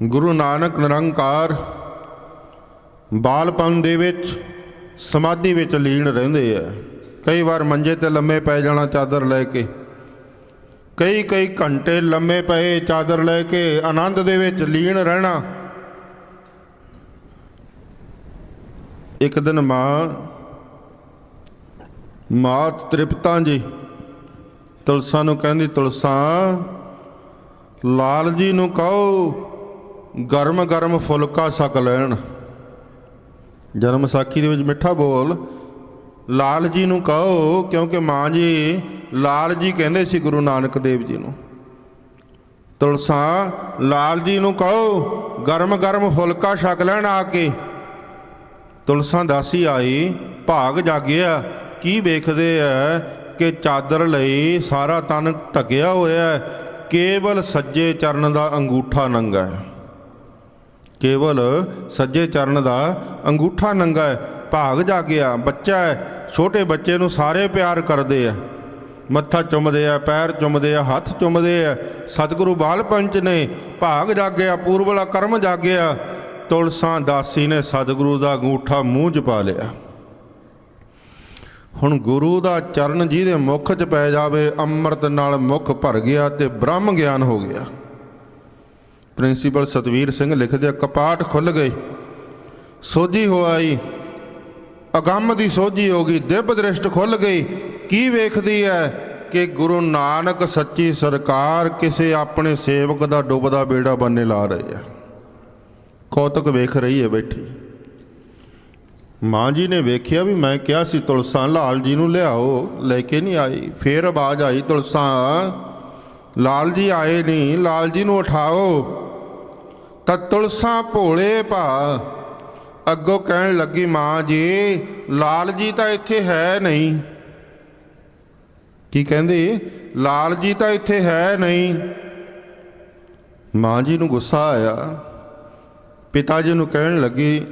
ਗੁਰੂ ਨਾਨਕ ਨਿਰੰਕਾਰ, ਬਾਲਪਨ ਦੇ ਵਿੱਚ, ਸਮਾਧੀ ਵਿੱਚ ਲੀਨ ਰਹਿੰਦੇ ਆ। ਕਈ ਵਾਰ ਮੰਜੇ ਤੇ ਲੰਮੇ ਪੈ ਜਾਣਾ ਚਾਦਰ ਲੈ ਕੇ, ਕਈ ਕਈ ਘੰਟੇ ਲੰਮੇ ਪਏ ਚਾਦਰ ਲੈ ਕੇ, ਆਨੰਦ ਦੇ ਵਿੱਚ ਲੀਨ ਰਹਿਣਾ। ਇੱਕ ਦਿਨ ਮਾਂ ਮਾਂ ਤ੍ਰਿਪਤਾਂ ਜੀ, ਤੁਲਸਾ ਨੂੰ ਕਹਿੰਦੀ, ਤੁਲਸਾ, ਲਾਲ ਜੀ ਨੂੰ ਕਹੋ ਗਰਮ ਗਰਮ ਫੁਲਕਾ ਛਕ ਲੈਣ। ਜਨਮ ਸਾਖੀ ਦੇ ਵਿੱਚ ਮਿੱਠਾ ਬੋਲ। ਲਾਲ ਜੀ ਨੂੰ ਕਹੋ, ਕਿਉਂਕਿ ਮਾਂ ਜੀ, ਲਾਲ ਜੀ ਕਹਿੰਦੇ ਸੀ ਗੁਰੂ ਨਾਨਕ ਦੇਵ ਜੀ ਨੂੰ। ਤੁਲਸਾ, ਲਾਲ ਜੀ ਨੂੰ ਕਹੋ, ਗਰਮ ਗਰਮ ਫੁਲਕਾ ਛਕ ਲੈਣ ਆ ਕੇ। ਤੁਲਸਾ ਦਾਸੀ ਆਈ, ਭਾਗ ਜਾਗਿਆ, ਕੀ ਵੇਖਦੇ ਆ ਕਿ ਚਾਦਰ ਲਈ ਸਾਰਾ ਤਨ ਢਕਿਆ ਹੋਇਆ ਕੇਵਲ ਸੱਜੇ ਚਰਨ ਦਾ ਅੰਗੂਠਾ ਨੰਗਾ ਹੈ ਕੇਵਲ ਸੱਜੇ ਚਰਨ ਦਾ ਅੰਗੂਠਾ ਨੰਗਾ ਹੈ, ਭਾਗ ਜਾਗਿਆ ਬੱਚਾ ਹੈ, ਛੋਟੇ ਬੱਚੇ ਨੂੰ ਸਾਰੇ ਪਿਆਰ ਕਰਦੇ ਆ। ਮੱਥਾ ਚੁੰਮਦੇ ਆ, ਪੈਰ ਚੁੰਮਦੇ ਆ, ਹੱਥ ਚੁੰਮਦੇ ਆ, ਸਤਿਗੁਰੂ ਬਾਲ ਪੰਚ ਨੇ ਭਾਗ ਜਾਗਿਆ, ਪੂਰਬਲਾ ਕਰਮ ਜਾਗਿਆ। ਤੁਲਸਾਂ ਦਾਸੀ ਨੇ ਸਤਿਗੁਰੂ ਦਾ ਅੰਗੂਠਾ ਮੂੰਹ 'ਚ ਪਾ ਲਿਆ। ਹੁਣ ਗੁਰੂ ਦਾ ਚਰਨ ਜਿਹਦੇ ਮੁਖ 'ਚ ਪੈ ਜਾਵੇ, ਅੰਮ੍ਰਿਤ ਨਾਲ ਮੁਖ ਭਰ ਗਿਆ ਤੇ ਬ੍ਰਹਮ ਗਿਆਨ ਹੋ ਗਿਆ। ਪ੍ਰਿੰਸੀਪਲ ਸਤਵੀਰ ਸਿੰਘ ਲਿਖਦੇ ਆ, ਕਪਾਟ ਖੁੱਲ ਗਏ ਸੋਝੀ ਹੋ ਆਈ। ਅਗੰਮ ਦੀ ਸੋਝੀ ਹੋ ਗਈ ਦਿਵ ਦ੍ਰਿਸ਼ਟ ਖੁੱਲ ਗਈ। ਕੀ ਵੇਖਦੀ ਹੈ ਕਿ ਗੁਰੂ ਨਾਨਕ ਸੱਚੀ ਸਰਕਾਰ ਕਿਸੇ ਆਪਣੇ ਸੇਵਕ ਦਾ ਡੁੱਬਦਾ ਬੇੜਾ ਬੰਨੇ ਲਾ ਰਹੀ ਹੈ ਕੌਤਕ ਵੇਖ ਰਹੀ ਹੈ ਬੈਠੀ। ਮਾਂ ਜੀ ਨੇ ਵੇਖਿਆ ਵੀ ਮੈਂ ਕਿਹਾ ਸੀ ਤੁਲਸਾਂ ਲਾਲ ਜੀ ਨੂੰ ਲਿਆਓ ਲੈ ਕੇ ਨਹੀਂ ਆਈ। ਫੇਰ ਆਵਾਜ਼ ਆਈ ਤੁਲਸਾਂ ਲਾਲ ਜੀ ਆਏ ਨਹੀਂ ਲਾਲ ਜੀ ਨੂੰ ਉਠਾਓ। ਤਾਂ ਤੁਲਸਾਂ ਭੋਲੇ ਭਾ ਅੱਗੋਂ ਕਹਿਣ ਲੱਗੀ ਮਾਂ ਜੀ, ਲਾਲ ਜੀ ਤਾਂ ਇੱਥੇ ਹੈ ਨਹੀਂ। ਕੀ ਕਹਿੰਦੇ? ਲਾਲ ਜੀ ਤਾਂ ਇੱਥੇ ਹੈ ਨਹੀਂ। ਮਾਂ ਜੀ ਨੂੰ ਗੁੱਸਾ ਆਇਆ। ਪਿਤਾ ਜੀ ਨੂੰ ਕਹਿਣ ਲੱਗੀ,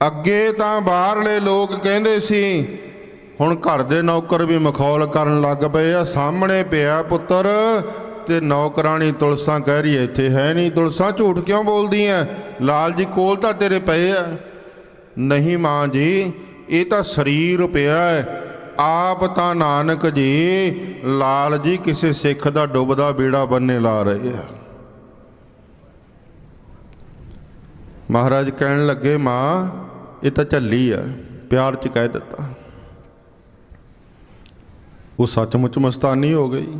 ਅੱਗੇ ਤਾਂ ਬਾਹਰਲੇ ਲੋਕ ਕਹਿੰਦੇ ਸੀ, ਹੁਣ ਘਰ ਦੇ ਨੌਕਰ ਵੀ ਮਖੌਲ ਕਰਨ ਲੱਗ ਪਏ ਆ, ਸਾਹਮਣੇ ਪਿਆ ਪੁੱਤਰ ਤੇ ਨੌਕਰਾਣੀ ਤੁਲਸਾਂ ਕਹਿ ਰਹੀ ਐ ਇੱਥੇ ਹੈ ਨਹੀਂ, ਤੁਲਸਾਂ ਝੂਠ ਕਿਉਂ ਬੋਲਦੀ ਐ ਲਾਲ ਜੀ ਕੋਲ ਤਾਂ ਤੇਰੇ ਪਏ ਆ। ਨਹੀਂ ਮਾਂ ਜੀ, ਇਹ ਤਾਂ ਸਰੀਰ ਪਿਆ ਹੈ। ਆਪ ਤਾਂ ਨਾਨਕ ਜੀ, ਲਾਲ ਜੀ ਕਿਸੇ ਸਿੱਖ ਦਾ ਡੁੱਬਦਾ ਬੇੜਾ ਬੰਨੇ ਲਾ ਰਹੇ ਆ। ਮਹਾਰਾਜ ਕਹਿਣ ਲੱਗੇ, ਮਾਂ, ਇਹ ਤਾਂ ਝੱਲੀ ਆ, ਪਿਆਰ ਚ ਕਹਿ ਦਿੱਤਾ। ਉਹ ਸੱਚਮੁੱਚ ਮਸਤਾਨੀ ਹੋ ਗਈ।